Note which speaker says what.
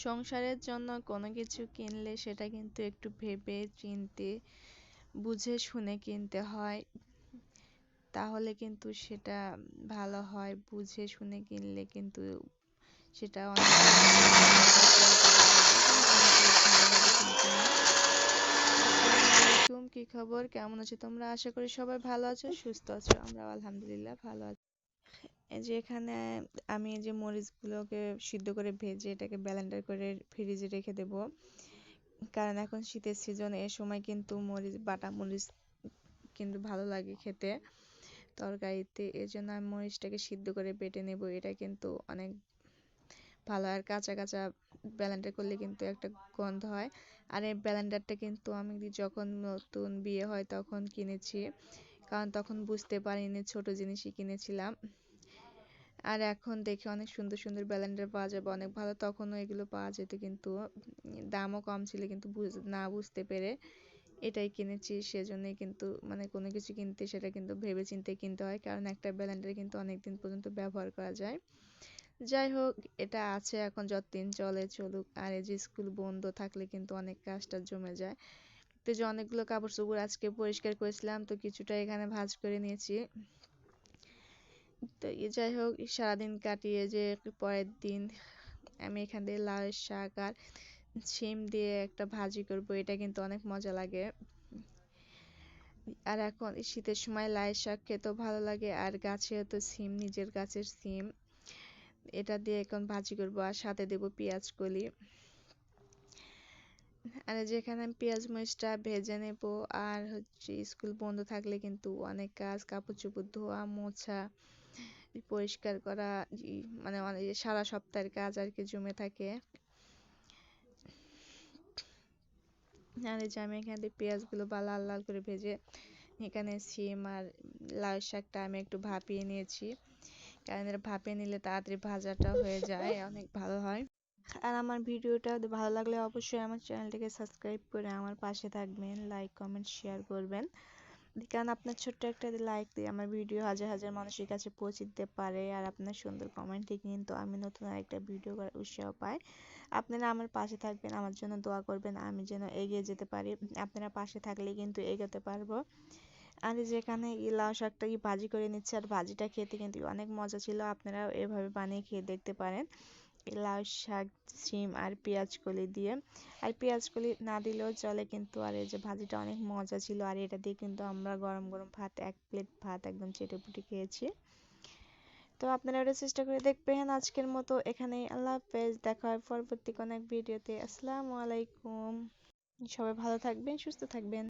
Speaker 1: সংসারের জন্য কোনো কিছু কিনলে সেটা কিন্তু একটু ভেবে চিনতে, বুঝে শুনে কিনতে হয়। তাহলে কিন্তু সেটা ভালো হয়, বুঝে শুনে কিনলে কিন্তু সেটা অনেক কি খবর? কেমন আছো তোমরা? আশা করি সবাই ভালো আছো, সুস্থ আছো। আমরা আলহামদুলিল্লাহ ভালো আছি। যে এখানে আমি যে মরিচগুলোকে সিদ্ধ করে ভেজে এটাকে ব্লেন্ডার করে ফ্রিজে রেখে দেব। কারণ এখন শীতের সিজন এ সময় কিন্তু মরিচ, বাটা মরিচ কিন্তু ভালো লাগে খেতে তরকারিতে। এর জন্য আমি মরিচটাকে সিদ্ধ করে বেটে নেব। এটা কিন্তু অনেক ভালো আর কাঁচা কাঁচা ব্লেন্ডার করলে কিন্তু একটা গন্ধ হয়। আর এই ব্লেন্ডারটা কিন্তু আমি যখন নতুন বিয়ে হয় তখন কিনেছি। কারণ তখন বুঝতে পারিনি ছোট জিনিসই কিনেছিলাম। আর এখন দেখে অনেক সুন্দর সুন্দর ব্লেন্ডার পাওয়া যাবে, অনেক ভালো তখনও এগুলো পাওয়া যেত কিন্তু দামও কম ছিল কিন্তু না বুঝতে পেরে এটাই কিনেছি, সেজন্যই কিন্তু মানে কোনো কিছু কিনতে সেটা কিন্তু ভেবে চিন্তে কিনতে হয়, কারণ একটা ব্লেন্ডার কিন্তু অনেক দিন পর্যন্ত ব্যবহার করা যায়। যাই হোক, এটা আছে এখন যতদিন চলে চলুক, আর এই যে স্কুল বন্ধ থাকলে কিন্তু অনেক কাজটা জমে যায়। তো যে অনেকগুলো কাপড় চোপড় আজকে পরিষ্কার করেছিলাম, তো কিছুটা এখানে ভাঁজ করে নিয়েছি। তো যাই হোক, সারাদিন কাটিয়ে যে পরের দিন আমি এখান থেকে লাল শাক আর শিম দিয়ে একটা ভাজি করব, এটা কিন্তু অনেক মজা লাগে। আর এখন শীতের সময় লাই শাক খেতেও ভালো লাগে, আর গাছে তো সিম নিজের গাছের সিম এটা দিয়ে এখন ভাজি করব, আর সাথে দেব পেঁয়াজ কলি। আর যেখানে আমি পেঁয়াজ, মরিচটা ভেজে নেব। আর হচ্ছে স্কুল বন্ধ থাকলে কিন্তু অনেক কাজ কাপড় চোপড় ধোয়া, মোছা, পরিষ্কার করা মানে সারা সপ্তাহের কাজ আর কি জমে থাকে। আর এই যে আমি এখানে পেঁয়াজগুলো বা লাল লাল করে ভেজে এখানে সিম আর লাল শাকটা আমি একটু ভাপিয়ে নিয়েছি। কারণ এটা ভাপিয়ে নিলে তাড়াতাড়ি ভাজাটা হয়ে যায়, অনেক ভালো হয়। আর আমার ভিডিওটা ভালো লাগলে অবশ্যই আমার চ্যানেলটিকে সাবস্ক্রাইব করে আমার পাশে থাকবেন লাইক কমেন্ট শেয়ার করবেন। কারণ আপনার ছোট্ট একটা লাইক দিয়ে আমার ভিডিও হাজার হাজার মানুষের কাছে পৌঁছে দিতে পারে আর আপনার সুন্দর কমেন্টে কিন্তু আমি নতুন আরেকটা ভিডিও করার উৎসাহ পাই। আপনারা আমার পাশে থাকবেন, আমার জন্য দোয়া করবেন, আমি যেন এগিয়ে যেতে পারি। আপনারা পাশে থাকলে কিন্তু এগোতে পারব। আর যেখানে লাউ শাকটা কি ভাজি করে নিচ্ছে আর ভাজিটা খেতে কিন্তু অনেক মজা ছিল, আপনারাও এভাবে বানিয়ে খেয়ে দেখতে পারেন। লাউ শাক, শিম আর পেঁয়াজ কলি দিয়ে। আর পেঁয়াজ কলি না দিলেও চলে কিন্তু আর এই যে ভাজিটা অনেক মজা ছিল। আর এটা দিয়ে কিন্তু আমরা গরম গরম ভাত, এক প্লেট ভাত একদম চেটে পুটে খেয়েছি। তো আপনারা ওটা চেষ্টা করে দেখবেন আজকের মতো। এখানে আল্লাহ হাফেজ। দেখা হয় পরবর্তী কোনো এক ভিডিওতে। আসসালামু আলাইকুম। সবাই ভালো থাকবেন, সুস্থ থাকবেন।